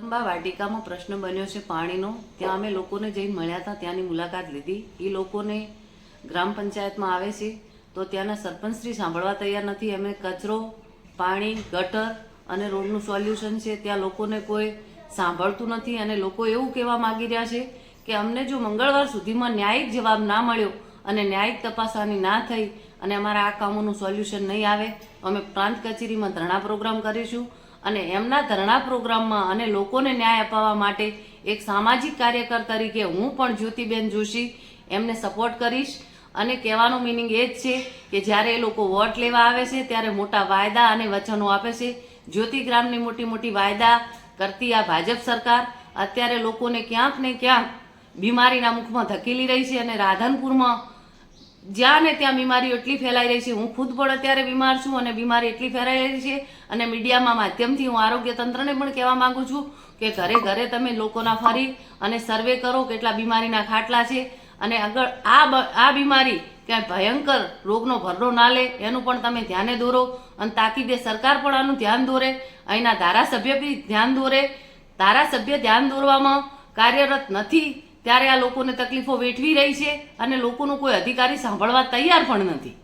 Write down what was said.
અંબા વાટિકામાં પ્રશ્ન બન્યો છે પાણીનો. ત્યાં અમે લોકોને જઈને મળ્યા હતા, ત્યાંની મુલાકાત લીધી. એ લોકોને ગ્રામ પંચાયતમાં આવે છે, તો ત્યાંના સરપંચશ્રી સાંભળવા તૈયાર નથી. અમે કચરો, પાણી, ગટર અને રોડનું સોલ્યુશન છે, ત્યાં લોકોને કોઈ સાંભળતું નથી અને લોકો એવું કહેવા માંગી રહ્યા છે કે અમને જો મંગળવાર સુધીમાં ન્યાયિક જવાબ ના મળ્યો અને ન્યાયિક તપાસવાની ના થઈ અને અમારા આ કામોનું સોલ્યુશન નહીં આવે, અમે પ્રાંત કચેરીમાં ધરણા પ્રોગ્રામ કરીશું. અને એમના ધરણા પ્રોગ્રામમાં અને લોકોને ન્યાય અપાવવા માટે એક સામાજિક કાર્યકર તરીકે હું પણ જ્યોતિબેન જોશી એમને સપોર્ટ કરીશ. અને કહેવાનો મિનિંગ એ જ છે કે જ્યારે એ લોકો વોટ લેવા આવે છે, ત્યારે મોટા વાયદા અને વચનો આપે છે. જ્યોતિગ્રામની મોટી મોટી વાયદા કરતી આ ભાજપ સરકાર અત્યારે લોકોને ક્યાંક ને ક્યાંક બીમારીના મુખમાં ધકેલી રહી છે અને રાધનપુરમાં જ્યાં ને ત્યાં બીમારીઓ એટલી ફેલાઈ રહી છે. હું ખુદ પણ અત્યારે બીમાર છું અને બીમારી એટલી ફેલાઈ રહી છે અને મીડિયામાં માધ્યમથી હું આરોગ્ય તંત્રને પણ કહેવા માંગુ છું કે ઘરે ઘરે તમે લોકોના ફરી અને સર્વે કરો કેટલા બીમારીના ખાટલા છે. અને આગળ આ આ બીમારી ક્યાંય ભયંકર રોગનો ભરડો ના લે, એનું પણ તમે ધ્યાને દોરો અને તાકીદે સરકાર પણ આનું ધ્યાન દોરે, અહીંના ધારાસભ્ય બી ધ્યાન દોરે. ધારાસભ્ય ધ્યાન દોરવામાં કાર્યરત નથી. ત્યારે આ લોકોને તકલીફો વેઠવી રહી છે અને લોકોનો કોઈ અધિકારી સાંભળવા તૈયાર પણ નથી.